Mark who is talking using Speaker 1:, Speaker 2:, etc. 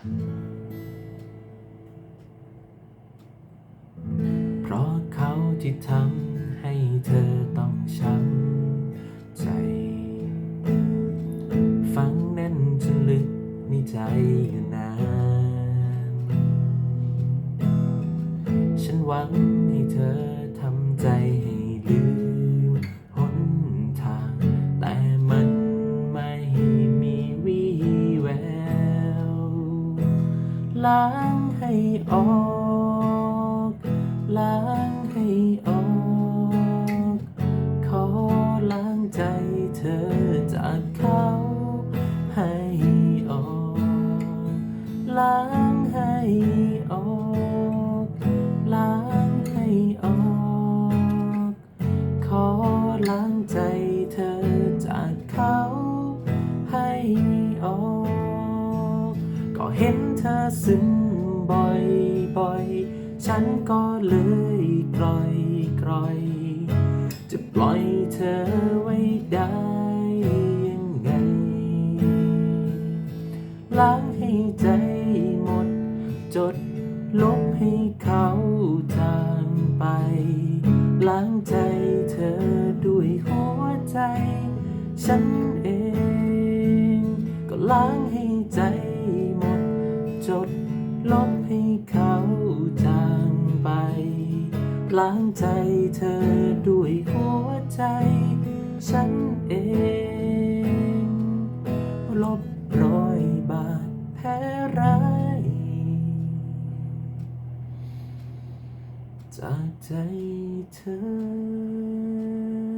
Speaker 1: เพราะเขาที่ทำให้เธอต้องช้ำใจ ฝังแน่นจนลึกในใจอยู่นาน ฉันหวังให้เธอ ล้างให้ออก ล้างให้ออก ขอล้างใจเธอจากเขาให้ออก ล้างให้ออก ล้างให้ออก ขอล้างใจ ก็เห็นเธอซึ้งบ่อยบ่อยๆฉันก็เลยกล่อยกล่อย จะปล่อยเธอไว้ได้ยังไง ล้างให้ใจหมดจดลบให้เขาจางไป ล้างใจเธอด้วยหัวใจ ฉันเองก็ล้าง จดลบให้เขาจางไป ล้างใจเธอด้วยหัวใจ ฉันเอง ลบรอยบาดแผลร้ายจากใจเธอ